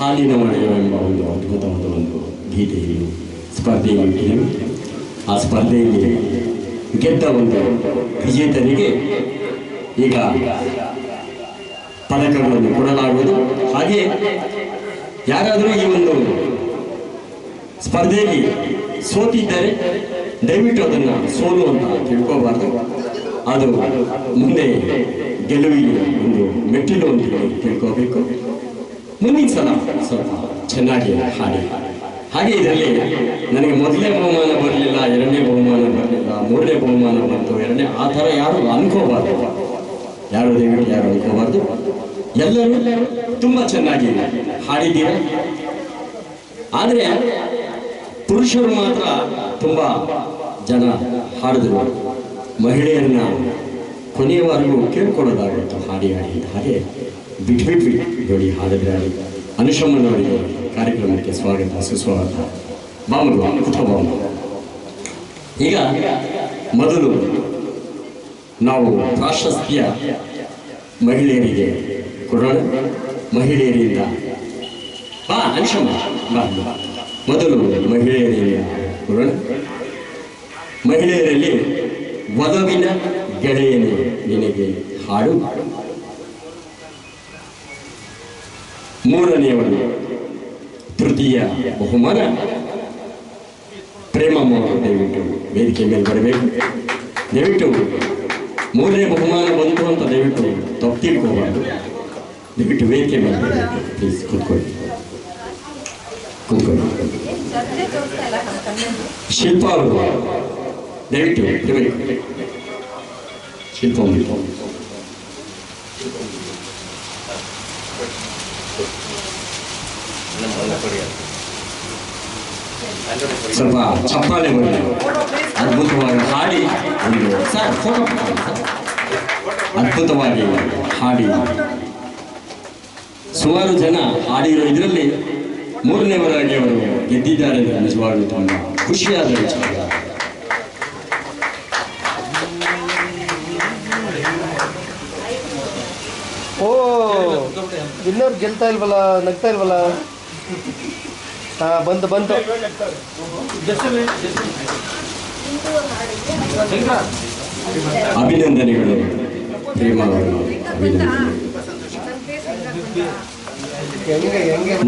ಹಾಲಿನ ಮಳೆಯೋ ಎಂಬ ಒಂದು ಅದ್ಭುತವಾದ ಒಂದು ಗೀತೆಯು ಸ್ಪರ್ಧೆಯು ಆ ಸ್ಪರ್ಧೆಯಲ್ಲಿ ಗೆದ್ದ ಒಂದು ವಿಜೇತರಿಗೆ ಈಗ ಪದಕಗಳನ್ನು ಕೊಡಲಾಗುವುದು ಹಾಗೆ ಯಾರಾದರೂ ಈ ಒಂದು ಸ್ಪರ್ಧೆಯಲ್ಲಿ ಸೋತಿದ್ದರೆ ದಯವಿಟ್ಟು ಅದನ್ನು ಸೋಲು ಅಂತ ತಿಳ್ಕೋಬಾರ್ದು ಅದು ಮುಂದೆ ಗೆಲುವಿಗೆ ಒಂದು ಮೆಟ್ಟಿಲು ಅಂತ ತಿಳ್ಕೋಬೇಕು ಮುಂದಿನ ಸಲ ಸ್ವಲ್ಪ ಚೆನ್ನಾಗಿ ಹಾಡಿ. ಹಾಗೆ ಇದರಲ್ಲಿ ನನಗೆ ಮೊದಲನೇ ಬಹುಮಾನ ಬರಲಿಲ್ಲ, ಎರಡನೇ ಬಹುಮಾನ ಬರಲಿಲ್ಲ, ಮೂರನೇ ಬಹುಮಾನ ಬಂತು, ಎರಡನೇ ಆ ಥರ ಯಾರು ಅನ್ಕೋಬಾರ್ದು. ಯಾರು ದಯವಿಟ್ಟು ಯಾರು ಅನ್ಕೋಬಾರ್ದು. ಎಲ್ಲರೂ ತುಂಬ ಚೆನ್ನಾಗಿ ಹಾಡಿದ್ದೀರ? ಆದರೆ ಪುರುಷರು ಮಾತ್ರ ತುಂಬ ಜನ ಹಾಡಿದ್ರು. ಮಹಿಳೆಯರನ್ನ ಕೊನೆಯವರೆಗೂ ಕೇಳ್ಕೊಳ್ಳೋದಾಗಿತ್ತು ಹಾಡಿ ಹಾಡಿ. ಹಾಗೆ ಬಿಟ್ಬಿಟ್ವಿ ನೋಡಿ ಹಾಡಿದ್ರೆ ಅನುಷಮ್ಮನವರಿಗೆ ಕಾರ್ಯಕ್ರಮಕ್ಕೆ ಸ್ವಾಗತ, ಸುಸ್ವಾಗತ. ಬಾಮರು ಕುಟುಂಬ ಈಗ ಮೊದಲು ನಾವು ಪ್ರಾಶಸ್ತ್ಯ ಮಹಿಳೆಯರಿಗೆ ಕೊಡೋಣ. ಮಹಿಳೆಯರಿಂದ ಬಾ ಅನುಷಮ್ಮ ಬಾ. ಮೊದಲು ಮಹಿಳೆಯರಿಗೆ ಕೊಡೋಣ. ಮಹಿಳೆಯರಲ್ಲಿ ವಧುವಿನ ಗೆಳೆಯನೇ ನಿನಗೆ ಹಾಡು. ಮೂರನೆಯವರು ತೃತೀಯ ಬಹುಮಾನ. ಪ್ರೇಮಮ್ಮ ದಯವಿಟ್ಟು ವೇದಿಕೆ ಮೇಲೆ ಬರಬೇಕು. ದಯವಿಟ್ಟು ಮೂರನೇ ಬಹುಮಾನ ಬಂತು ಅಂತ ದಯವಿಟ್ಟು ತಪ್ಪು ತಿಳ್ಕೋಬಾರ್ದು. ದಯವಿಟ್ಟು ವೇದಿಕೆ ಮೇಲೆ ಪ್ಲೀಸ್ ಕೂತ್ಕೊಳ್ಳಿ. ಕೂತ್ಕೊಳ್ಳಿ. ಶಿಲ್ಪ ಅವರು ದಯವಿಟ್ಟು ಶಿಲ್ಪ ಸ್ವಲ್ಪ ಚಪ್ಪಾಳೆ ಬರಲಿ ಅದ್ಭುತವಾಗಿ ಹಾಡಿ ಒಂದು ಸರ್ ಫೋಟೋ ಅದ್ಭುತವಾಗಿ ಹಾಡಿ ಸುಮಾರು ಜನ ಹಾಡಿರೋ ಇದರಲ್ಲಿ ಮೂರನೇವರಾಗಿ ಅವರು ಗೆದ್ದಿದ್ದಾರೆ ಅಂದರೆ ನಿಜವಾಗ್ಲೂ ತುಂಬ ಖುಷಿಯಾದ ವಿಚಾರ ಓ ಇನ್ನೋರು ಗೆಲ್ತಾ ಇಲ್ವಲ್ಲ ನಗ್ತಾ ಇಲ್ವಲ್ಲ ಬಂತು ಬಂತು ಅಭಿನಂದನೆಗಳು. ಅವರು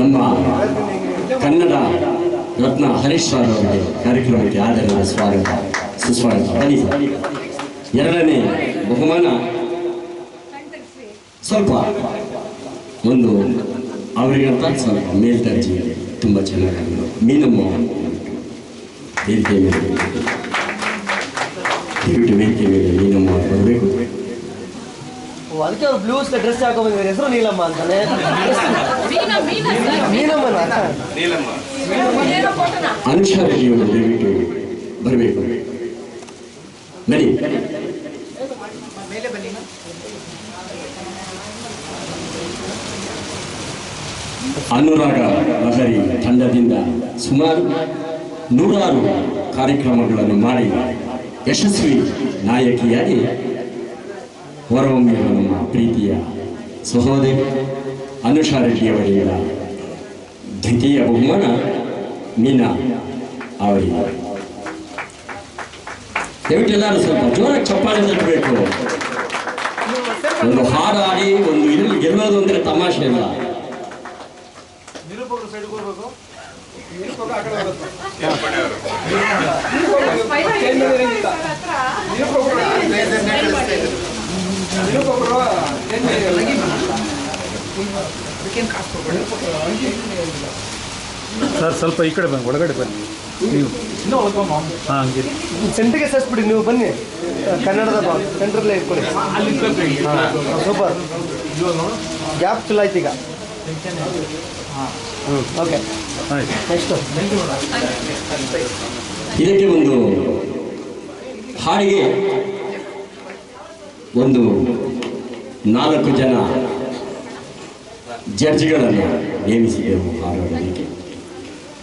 ನಮ್ಮ ಕನ್ನಡ ರತ್ನ ಹರೀಶ್ ಸರ್ ಅವರಿಗೆ ಕಾರ್ಯಕ್ರಮಕ್ಕೆ ಆದರದ ಸ್ವಾಗತ, ಸುಸ್ವಾಗತ. ಬನ್ನಿ ಎರಡನೇ ಬಹುಮಾನ. ಸ್ವಲ್ಪ ಒಂದು ಅವರಿಗಂತ ಸ್ವಲ್ಪ ಮೇಲ್ದರ್ಜೆ ತುಂಬ ಚೆನ್ನಾಗಿ ಮೀನಮ್ಮ ವೇದಿಕೆ ಮೇಲೆ ದಯವಿಟ್ಟು ವೇದಿಕೆ ಮೇಲೆ ಮೀನಮ್ಮ ಬರಬೇಕು. ಓ, ಅದಕ್ಕೆ ಅವ್ರು ಬ್ಲೂ ಡ್ರೆಸ್ ಹಾಕೋ ಬಂದಿದ್ದಾರೆ ಹೆಸರು ನೀಲಮ್ಮ ಅಂತಾನೆ. ಅನುಷಾ ರೆಡ್ಡಿಯವರು ದಯವಿಟ್ಟು ಬರಬೇಕು. ಬನ್ನಿ ಅನುರಾಗ ಲಹರಿ ತಂಡದಿಂದ ಸುಮಾರು ನೂರಾರು ಕಾರ್ಯಕ್ರಮಗಳನ್ನು ಮಾಡಿ ಯಶಸ್ವಿ ನಾಯಕಿಯಾಗಿ ಹೊರಹೊಮ್ಮಿರುವ ನಮ್ಮ ಪ್ರೀತಿಯ ಸಹೋದರಿ ಅನುಷಾ ರೆಡ್ಡಿಯವರಿಂದ ದ್ವಿತೀಯ ಬಹುಮಾನ ಮೀನಾ ಅವರಿಗೆ. ಎಲ್ಲರೂ ಸ್ವಲ್ಪ ಜೋರಾಗಿ ಚಪ್ಪಾಳೆ ತಟ್ಟಬೇಕು ಒಂದು ಹಾಡಾಡಿ, ಒಂದು ಇದರಲ್ಲಿ ಗೆಲ್ಲೋದು ಅಂದರೆ ತಮಾಷೆ ಇಲ್ಲ ಸರ್ ಸ್ವಲ್ಪ ಈ ಕಡೆ ಬನ್ನಿ ಒಳಗಡೆ ಬನ್ನಿ. ನೀವು. ಹಾಂ ಹಂಗೆ. ಸೆಂಟ್ರಿಗೆ ಸೇರಿಸ್ಬಿಡಿ ನೀವು ಬನ್ನಿ. ಕನ್ನಡದ ಬಾ ಸೆಂಟ್ರಲ್ಲೇ ಇಟ್ಕೊಳ್ಳಿ. ಸೂಪರ್. ಗ್ಯಾಪ್ ಫಿಲ್ ಆಯ್ತು ಈಗ. ಇದಕ್ಕೆ ಒಂದು ಹಾಡಿಗೆ ಒಂದು ನಾಲ್ಕು ಜನ ಜಡ್ಜ್ಗಳನ್ನು ನೇಮಿಸಿದೆವು ಹಾಡೋದಕ್ಕೆ.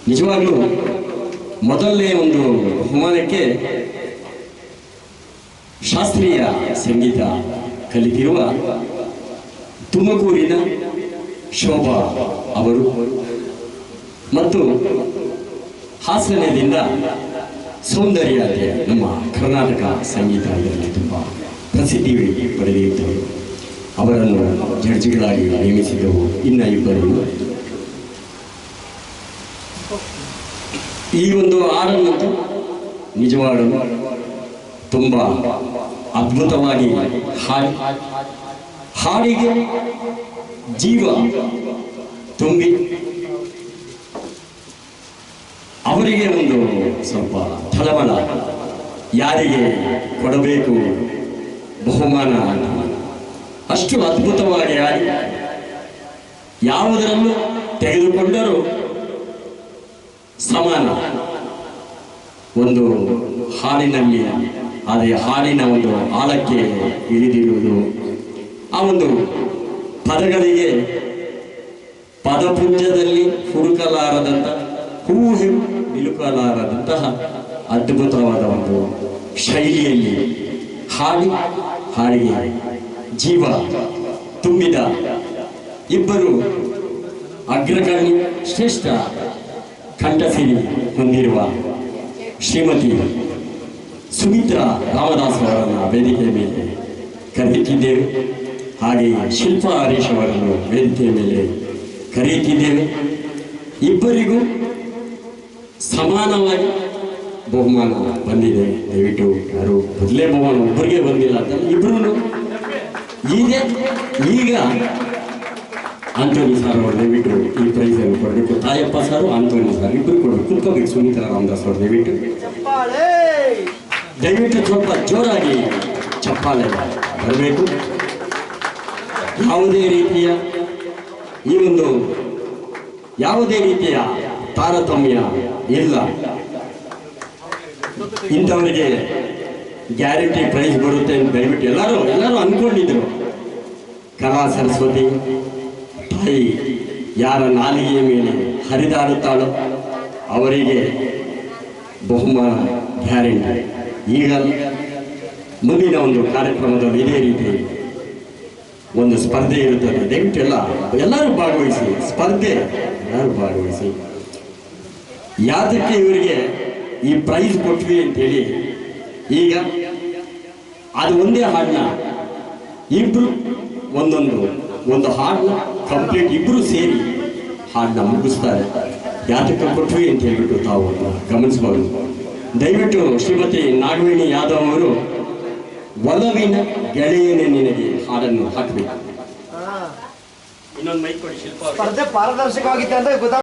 ನಿಜವಾಗ್ಲೂ ಮೊದಲನೇ ಒಂದು ಬಹುಮಾನಕ್ಕೆ ಶಾಸ್ತ್ರೀಯ ಸಂಗೀತ ಕಲಿತಿರುವ ತುಮಕೂರಿನ ಶೋಭಾ ಅವರು. ಮತ್ತು ಹಾಸನದಿಂದ ಸೌಂದರ್ಯ ನಮ್ಮ ಕರ್ನಾಟಕ ಸಂಗೀತ ಇದರಲ್ಲಿ ತುಂಬ ಪ್ರಸಿದ್ಧಿ ಪಡೆದಿದ್ದರು. ಅವರನ್ನು ಜಡ್ಜಿಗಳಾಗಿ ನೇಮಿಸಿದ್ದವು ಇನ್ನ ಇಬ್ಬರು. ಈ ಒಂದು ಹಾಡನ್ನು ನಿಜವಾದ ತುಂಬ ಅದ್ಭುತವಾಗಿ ಹಾಡಿ, ಹಾಡಿಗೆ ಜೀವ ತುಂಬಿ. ಅವರಿಗೆ ಒಂದು ಸ್ವಲ್ಪ ಫಲಮಲ ಯಾರಿಗೆ ಕೊಡಬೇಕು ಬಹುಮಾನ? ಅಷ್ಟು ಅದ್ಭುತವಾಗಿ ಆಡಿ ಯಾವುದರಲ್ಲೂ ತೆಗೆದುಕೊಂಡರೂ ಸಮಾನ. ಒಂದು ಹಾಡಿನಲ್ಲಿ ಅದೇ ಹಾಡಿನ ಒಂದು ಆಳಕ್ಕೆ ಇಳಿದಿರುವುದು ಆ ಒಂದು ಪದಗಳಿಗೆ ಪದಪುಂಜದಲ್ಲಿ ಹುಡುಕಲಾರದಂತ, ಹೂಹಿ ನಿಲುಕಲಾರದಂತಹ ಅದ್ಭುತವಾದ ಒಂದು ಶೈಲಿಯಲ್ಲಿ ಹಾಡಿ, ಹಾಡಿಗೆ ಜೀವ ತುಂಬಿದ ಇಬ್ಬರು ಅಗ್ರಗಣ್ಯ ಶ್ರೇಷ್ಠ ಕಂಠಸಿರಿ ಹೊಂದಿರುವ ಶ್ರೀಮತಿ ಸುಮಿತ್ರಾ ರಾಮದಾಸ್ ಅವರನ್ನು ವೇದಿಕೆಯ ಮೇಲೆ ಕರೆಯುತ್ತಿದ್ದೇವೆ ಹಾಗೆಯೇ ಶಿಲ್ಪ ಹರೀಶ್ ಅವರನ್ನು ವೇದಿಕೆಯ ಮೇಲೆ ಕರೆಯುತ್ತಿದ್ದೇವೆ. ಇಬ್ಬರಿಗೂ ಸಮಾನವಾಗಿ ಬಹುಮಾನ ಬಂದಿದೆ. ದಯವಿಟ್ಟು ಯಾರು ಮೊದಲೇ ಬಹುಮಾನ ಒಬ್ಬರಿಗೆ ಬಂದಿಲ್ಲ ಅಂತ ಇಬ್ಬರೂ ಈಗ ಈಗ ಆಂಟೋನಿ ಸರ್ ಅವರು ದಯವಿಟ್ಟು ಈ ಪ್ರೈಸ್ ಅನ್ನು ಕೊಡಬೇಕು ತಾಯಪ್ಪ ಸರ್ ಆಂಟೋನಿ ಸರ್ ಇಬ್ಬರು ಕೊಡಬೇಕು ಕುತ್ಕೋಬೇಕು ಸುನೀತಾ ರಾಮದಾಸ್ ಅವರು ದಯವಿಟ್ಟು. ದಯವಿಟ್ಟು ಸ್ವಲ್ಪ ಜೋರಾಗಿ ಚಪ್ಪಾಳೆ ಬರಬೇಕು. ಯಾವುದೇ ರೀತಿಯ ಈ ಒಂದು ಯಾವುದೇ ರೀತಿಯ ತಾರತಮ್ಯ ಇಲ್ಲ. ಇಂಥವರಿಗೆ ಗ್ಯಾರಂಟಿ ಪ್ರೈಸ್ ಬರುತ್ತೆ ಅಂತ ದಯವಿಟ್ಟು ಎಲ್ಲರೂ ಎಲ್ಲರೂ ಅಂದ್ಕೊಂಡಿದ್ರು ಕಲಾ ಸರಸ್ವತಿ, ತಾಯಿ ಯಾರ ನಾಲಿಗೆಯ ಮೇಲೆ ಹರಿದಾಡುತ್ತಾಳೋ ಅವರಿಗೆ ಬಹುಮಾನ ಗ್ಯಾರಂಟಿ. ಈಗ ಮುಂದಿನ ಒಂದು ಕಾರ್ಯಕ್ರಮದಲ್ಲಿ ಇದೇ ರೀತಿ ಒಂದು ಸ್ಪರ್ಧೆ ಇರುತ್ತದೆ. ದಯವಿಟ್ಟು ಎಲ್ಲ ಎಲ್ಲರೂ ಭಾಗವಹಿಸಿ. ಸ್ಪರ್ಧೆ, ಎಲ್ಲರೂ ಭಾಗವಹಿಸಿ. ಯಾತಕ್ಕೆ ಇವರಿಗೆ ಈ ಪ್ರೈಸ್ ಕೊಟ್ವಿ ಅಂತೇಳಿ, ಈಗ ಅದು ಒಂದೇ ಹಾಡನ್ನ ಇಬ್ರು ಒಂದೊಂದು, ಒಂದು ಹಾಡು ಕಂಪ್ಲೀಟ್ ಇಬ್ರು ಸೇರಿ ಹಾಡನ್ನ ಮುಗಿಸ್ತಾರೆ. ಯಾತಕ್ಕೆ ಕೊಟ್ವಿ ಅಂತ ಹೇಳ್ಬಿಟ್ಟು ತಾವು ಗಮನಿಸಬಹುದು ದಯವಿಟ್ಟು ಶ್ರೀಮತಿ ನಾಗವೇಣಿ ಯಾದವ್ ಅವರು ಒಲವಿನ ಗೆಳೆಯನೇ ನಿನಗೆ ಹಾಡನ್ನು ಹಾಕಬೇಕು. ಇನ್ನೊಂದು ಮೈಕ್ ಕೊಡಿ ಶಿಲ್ಪ ಪಾರದರ್ಶಕವಾಗಿತ್ತು ಅಂತ ಗೊತ್ತಾಗ